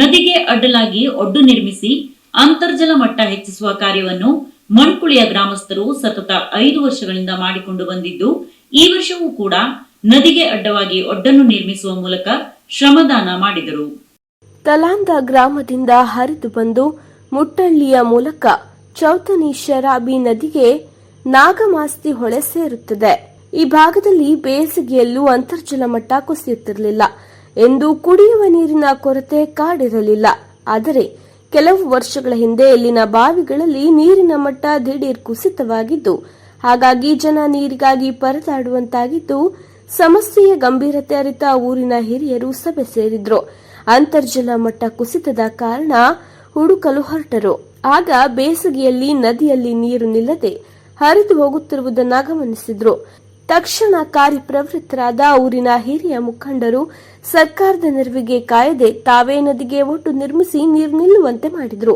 ನದಿಗೆ ಅಡ್ಡಲಾಗಿ ಒಡ್ಡು ನಿರ್ಮಿಸಿ ಅಂತರ್ಜಲ ಮಟ್ಟ ಹೆಚ್ಚಿಸುವ ಕಾರ್ಯವನ್ನು ಮಣ್ಕುಳಿಯ ಗ್ರಾಮಸ್ಥರು ಸತತ ಐದು ವರ್ಷಗಳಿಂದ ಮಾಡಿಕೊಂಡು ಬಂದಿದ್ದು, ಈ ವರ್ಷವೂ ಕೂಡ ನದಿಗೆ ಅಡ್ಡವಾಗಿ ಒಡ್ಡನ್ನು ನಿರ್ಮಿಸುವ ಮೂಲಕ ಶ್ರಮದಾನ ಮಾಡಿದರು. ತಲಾಂದ ಗ್ರಾಮದಿಂದ ಹರಿದು ಬಂದು ಮುಟ್ಟಳ್ಳಿಯ ಮೂಲಕ ಚೌತನಿ ಶರಾಬಿ ನದಿಗೆ ನಾಗಮಾಸ್ತಿ ಹೊಳೆ ಸೇರುತ್ತದೆ. ಈ ಭಾಗದಲ್ಲಿ ಬೇಸಿಗೆಯಲ್ಲೂ ಅಂತರ್ಜಲ ಮಟ್ಟ ಕುಸಿಯುತ್ತಿರಲಿಲ್ಲ. ಎಂದು ಕುಡಿಯುವ ನೀರಿನ ಕೊರತೆ ಕಾಡಿರಲಿಲ್ಲ. ಆದರೆ ಕೆಲವು ವರ್ಷಗಳ ಹಿಂದೆ ಇಲ್ಲಿನ ಬಾವಿಗಳಲ್ಲಿ ನೀರಿನ ಮಟ್ಟ ದಿಢೀರ್ ಕುಸಿತವಾಗಿದ್ದು, ಹಾಗಾಗಿ ಜನ ನೀರಿಗಾಗಿ ಪರದಾಡುವಂತಾಗಿದ್ದು, ಸಮಸ್ಯೆಯ ಗಂಭೀರತೆ ಅರಿತ ಊರಿನ ಹಿರಿಯರು ಸಭೆ ಸೇರಿದ್ರು. ಅಂತರ್ಜಲ ಮಟ್ಟ ಕುಸಿತದ ಕಾರಣ ಹುಡುಕಲು ಹೊರಟರು. ಆಗ ಬೇಸಿಗೆಯಲ್ಲಿ ನದಿಯಲ್ಲಿ ನೀರು ನಿಲ್ಲದೆ ಹರಿದು ಹೋಗುತ್ತಿರುವುದನ್ನ ಗಮನಿಸಿದ್ರು. ತಕ್ಷಣ ಕಾರ್ಯಪ್ರವೃತ್ತರಾದ ಊರಿನ ಹಿರಿಯ ಮುಖಂಡರು ಸರ್ಕಾರದ ನೆರವಿಗೆ ಕಾಯದೆ ತಾವೇ ನದಿಗೆ ಒಟ್ಟು ನಿರ್ಮಿಸಿ ನೀರು ನಿಲ್ಲುವಂತೆ ಮಾಡಿದರು.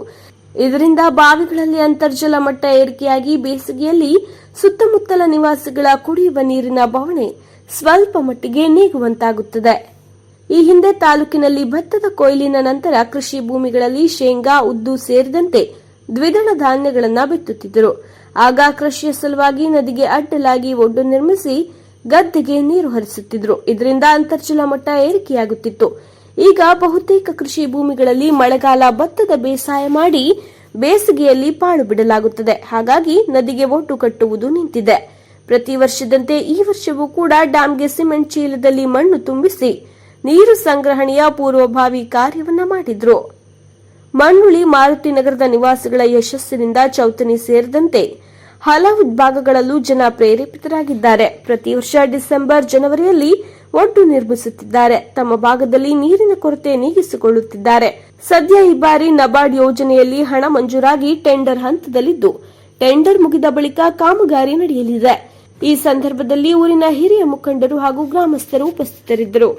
ಇದರಿಂದ ಬಾವಿಗಳಲ್ಲಿ ಅಂತರ್ಜಲ ಮಟ್ಟ ಏರಿಕೆಯಾಗಿ ಬೇಸಿಗೆಯಲ್ಲಿ ಸುತ್ತಮುತ್ತಲ ನಿವಾಸಿಗಳ ಕುಡಿಯುವ ನೀರಿನ ಬವಣೆ ಸ್ವಲ್ಪ ಮಟ್ಟಿಗೆ ನೀಗುವಂತಾಗುತ್ತದೆ. ಈ ಹಿಂದೆ ತಾಲೂಕಿನಲ್ಲಿ ಭತ್ತದ ಕೊಯ್ಲಿನ ನಂತರ ಕೃಷಿ ಭೂಮಿಗಳಲ್ಲಿ ಶೇಂಗಾ, ಉದ್ದು ಸೇರಿದಂತೆ ದ್ವಿದಳ ಧಾನ್ಯಗಳನ್ನು ಬಿತ್ತುತ್ತಿದ್ದರು. ಆಗ ಕೃಷಿಯ ಸಲುವಾಗಿ ನದಿಗೆ ಅಡ್ಡಲಾಗಿ ಒಡ್ಡು ನಿರ್ಮಿಸಿ ಗದ್ದೆಗೆ ನೀರು ಹರಿಸುತ್ತಿದ್ದರು ಇದರಿಂದ ಅಂತರ್ಜಲ ಮಟ್ಟ ಏರಿಕೆಯಾಗುತ್ತಿತ್ತು. ಈಗ ಬಹುತೇಕ ಕೃಷಿ ಭೂಮಿಗಳಲ್ಲಿ ಮಳೆಗಾಲ ಭತ್ತದ ಬೇಸಾಯ ಮಾಡಿ ಬೇಸಿಗೆಯಲ್ಲಿ ಪಾಳು ಬಿಡಲಾಗುತ್ತದೆ. ಹಾಗಾಗಿ ನದಿಗೆ ಒಟ್ಟು ಕಟ್ಟುವುದು ನಿಂತಿದೆ. ಪ್ರತಿ ವರ್ಷದಂತೆ ಈ ವರ್ಷವೂ ಕೂಡ ಡ್ಯಾಂಗೆ ಸಿಮೆಂಟ್ ಚೀಲದಲ್ಲಿ ಮಣ್ಣು ತುಂಬಿಸಿ ನೀರು ಸಂಗ್ರಹಣೆಯ ಪೂರ್ವಭಾವಿ ಕಾರ್ಯವನ್ನ ಮಾಡಿದ್ರು. ಮಣ್ಣುಳಿ ಮಾರುತಿ ನಗರದ ನಿವಾಸಿಗಳ ಯಶಸ್ಸಿನಿಂದ ಚೌತನಿ ಸೇರಿದಂತೆ ಹಲವು ಭಾಗಗಳಲ್ಲೂ ಜನ ಪ್ರೇರೇಪಿತರಾಗಿದ್ದಾರೆ. ಪ್ರತಿ ವರ್ಷ ಡಿಸೆಂಬರ್ ಜನವರಿಯಲ್ಲಿ ಒಡ್ಡು ನಿರ್ಮಿಸುತ್ತಿದ್ದಾರೆ. ತಮ್ಮ ಭಾಗದಲ್ಲಿ ನೀರಿನ ಕೊರತೆ ನೀಗಿಸಿಕೊಳ್ಳುತ್ತಿದ್ದಾರೆ. ಸದ್ಯ ಈ ಬಾರಿ ನಬಾರ್ಡ್ ಯೋಜನೆಯಲ್ಲಿ ಹಣ ಮಂಜೂರಾಗಿ ಟೆಂಡರ್ ಹಂತದಲ್ಲಿದ್ದು, ಟೆಂಡರ್ ಮುಗಿದ ಬಳಿಕ ಕಾಮಗಾರಿ ನಡೆಯಲಿದೆ. ಈ ಸಂದರ್ಭದಲ್ಲಿ ಊರಿನ ಹಿರಿಯ ಮುಖಂಡರು ಹಾಗೂ ಗ್ರಾಮಸ್ಥರು ಉಪಸ್ಥಿತರಿದ್ದರು.